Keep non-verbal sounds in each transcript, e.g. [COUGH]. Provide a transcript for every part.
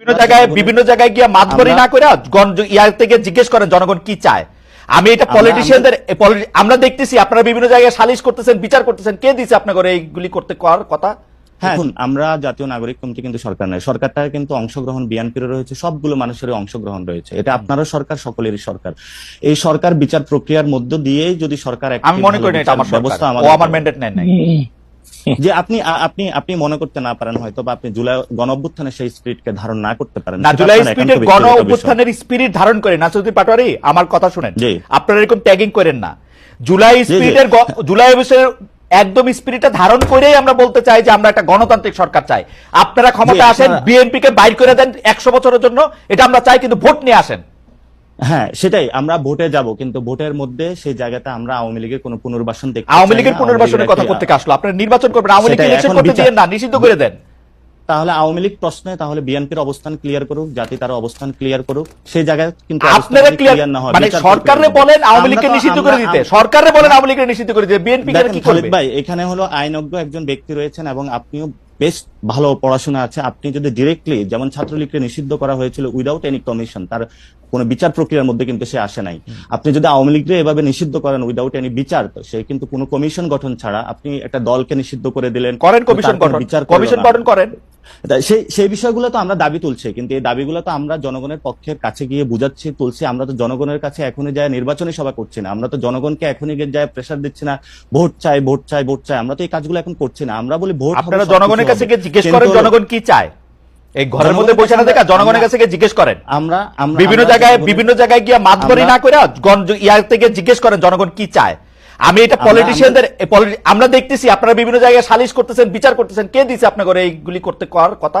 বিভিন্ন জায়গায় বিভিন্ন জায়গায় গিয়ে মাতবরি আমরা- না করে ইয়ার থেকে জিজ্ঞেস করেন জনগণ কি চায়? আমি এটা পলিটিশিয়ানদের আমরা দেখতেছি আপনারা বিভিন্ন জায়গায় সালিশ করতেছেন বিচার করতেছেন কে দিছে আপনাকে এইগুলি করতে করার কথা? হ্যাঁ আমরা জাতীয় নাগরিক কমিটি কিন্তু সরকার নয়। সরকারটা কিন্তু অংশগ্রহণ বিএনপির রয়েছে সবগুলো মানুষের অংশগ্রহণ রয়েছে। এটা আপনারও সরকার সকলেরই সরকার। এই সরকার বিচার প্রক্রিয়ার মধ্য দিয়েই যদি সরকার আমি মনে করি না এটা আমার ব্যবস্থা সরকার। ও আমাদের আমার ম্যান্ডেট নেন নাই। [LAUGHS] যে আপনি আপনি আপনি মনে করতে না পারেন হয়তো বা আপনি জুলাই গণ অভ্যুত্থানে সেই স্পিরিটকে ধারণ না করতে পারেন। না জুলাই স্পিরিটের গণ অভ্যুত্থানের স্পিরিট ধারণ করে নাসুদ্দিন পাটোয়ারি আমার কথা শুনেন। আপনারা এরকম ট্যাগিং করেন না। জুলাই। স্পিরিটের জুলাই অবশ্যের একদম স্পিরিটটা ধারণ করেই আমরা বলতে চাই যে আমরা একটা গণতান্ত্রিক সরকার চাই। আপনারা ক্ষমতা আসেন আপনারা- বিএনপি কে বাইর করে দেন একশো বছরের জন্য। এটা আমরা চাই কিন্তু ভোট নিয়ে আসেন। হ্যাঁ সেটাই আমরা ভোটে যাব কিন্তু ভোটের মধ্যে সেই জায়গাটা আমরা আওয়ামী লীগের কোনো পুনর্বাসন দেখতে আওয়ামী লীগের পুনর্বাসনের কথা করতে আসলো? আপনারা নির্বাচন করবেন আওয়ামী সেটাই, ইলেকশন করতে দিয়ে না নিষিদ্ধ করে দেন। তাহলে আওয়ামী লীগ প্রশ্নে তাহলে বিএনপির অবস্থান ক্লিয়ার করুক জাতি তার অবস্থান ক্লিয়ার করুক সেই জায়গায় কিন্তু আপনারা ক্লিয়ার না হয়, মানে সরকারে বলেন আওয়ামী লীগকে নিষিদ্ধ করে দিতে সরকারে বলেন আওয়ামী লীগকে নিষিদ্ধ করে দিতে বিএনপি কি করবে? ভাই এখানে হলো আইনজ্ঞ একজন ব্যক্তি রয়েছেন এবং আপনিও বেশ ভালো পড়াশোনা আছে। আপনি যদি ডিরেক্টলি যেমন ছাত্রলীগকে নিষিদ্ধ করা হয়েছিল উইদাউট এনি কমিশন তার কোনো বিচার প্রক্রিয়ার মধ্যে কিন্তু সে আসে নাই। আপনি যদি আওয়ামী লীগকে এভাবে নিষিদ্ধ করেন উইদাউট এনি বিচার তো সে কিন্তু কোনো কমিশন গঠন ছাড়া আপনি একটা দলকে নিষিদ্ধ করে দিলেন করেন কমিশন গঠন। বিচার কমিশন গঠন করেন। সেই সেই বিষয়গুলো তো আমরা দাবি তুলছি কিন্তু এই দাবিগুলো তো আমরা জনগণের পক্ষের কাছে গিয়ে বুঝাচ্ছি তুলছি। আমরা তো জনগণের কাছে এখনই যায় নির্বাচনী সভা করছি না। আমরা তো জনগণকে এখনই গিয়ে যায় প্রেশার দিচ্ছি না ভোট চাই ভোট চাই ভোট চাই। আমরা তো এই কাজগুলো এখন করছি না। আমরা বলি ভোট আপনারা জনগণের কাছে গিয়ে জিজ্ঞেস করেন জনগণ কি চায়। এই ঘরের মধ্যে বসে না দেখা জনগণের কাছে গিয়ে জিজ্ঞেস করেন। আমরা বিভিন্ন জায়গায় বিভিন্ন জায়গায় গিয়ে মাতবরি না করে ইয়ার থেকে জিজ্ঞেস করেন জনগণ কি চায়। আমি এটা পলিটিশিয়ানদের আমরা দেখতেছি আপনারা বিভিন্ন জায়গায় সালিশ করতেছেন বিচার করতেছেন কে দিছে আপনাকে এইগুলি করতে করার কথা?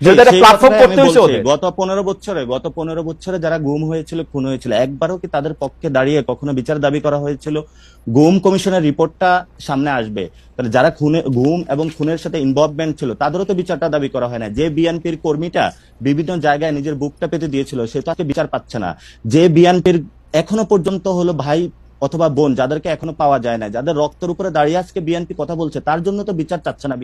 যদি প্ল্যাটফর্ম করতে হয়েছে ওদের। গত পনেরো বছরে গত পনেরো বছরে যারা গুম হয়েছিল খুন হয়েছিল একবারও কি তাদের পক্ষে দাঁড়িয়ে কখনো বিচার দাবি করা হয়েছিল? গুম কমিশনের রিপোর্টটা সামনে আসবে। তাহলে যারা খুনে গুম এবং খুনের সাথে ইনভলভমেন্ট ছিল তাদেরও তো বিচারটা দাবি করা হয় না যে বিএনপির কর্মীটা বিভিন্ন জায়গায় নিজের বুকটা পেতে দিয়েছিল সে তো আজকে বিচার পাচ্ছে না। যে বিএনপির এখনও পর্যন্ত হলো ভাই অথবা বোন যাদেরকে এখনও পাওয়া যায় না যাদের রক্তের উপরে দাঁড়িয়ে আজকে বিএনপি কথা বলছে তার জন্য তো বিচার চাচ্ছে না